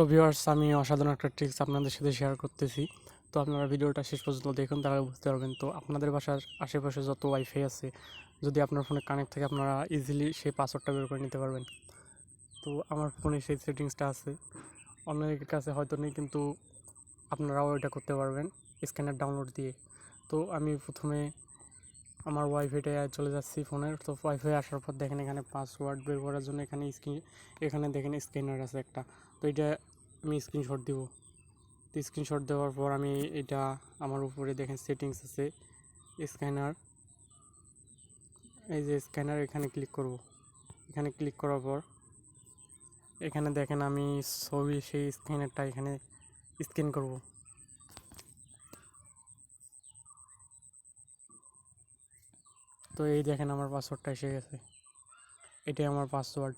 তো ভিউয়ার্স আমি অসাধারণ একটা ট্রিক্স আপনাদের সাথে শেয়ার করতেছি। তো আপনারা ভিডিওটা শেষ পর্যন্ত দেখুন, তাহলে বুঝতে পারবেন। তো আপনাদের বাসার আশেপাশে যত ওয়াইফাই আছে, যদি আপনার ফোনে কানেক্ট থাকে, আপনারা ইজিলি সেই পাসওয়ার্ডটা বের করে নিতে পারবেন। তো আমার ফোনে সেই সেটিংসটা আছে। অনেকের কাছে হয়তো নেই, কিন্তু আপনারাও এটা করতে পারবেন স্ক্যানার ডাউনলোড দিয়ে। তো আমি প্রথমে আমার ওয়াইফাইটা চলে যাচ্ছি ফোনের। তো ওয়াইফাই আসার পর দেখেন এখানে পাসওয়ার্ড বের করার জন্য এখানে স্ক্রিন, এখানে দেখেন স্ক্যানার আছে একটা। তো এটা আমি স্ক্রিনশট দিব। তো স্ক্রিনশট দেওয়ার পর আমি এটা আমার উপরে দেখেন সেটিংস আছে স্ক্যানার এই যে স্ক্যানার এখানে ক্লিক করব। এখানে ক্লিক করার পর এখানে দেখেন আমি ছবি সেই স্ক্যানারটা এখানে স্ক্যান করব। তো এই দেখেন আমার পাসওয়ার্ডটা এসে গেছে। এটাই আমার পাসওয়ার্ড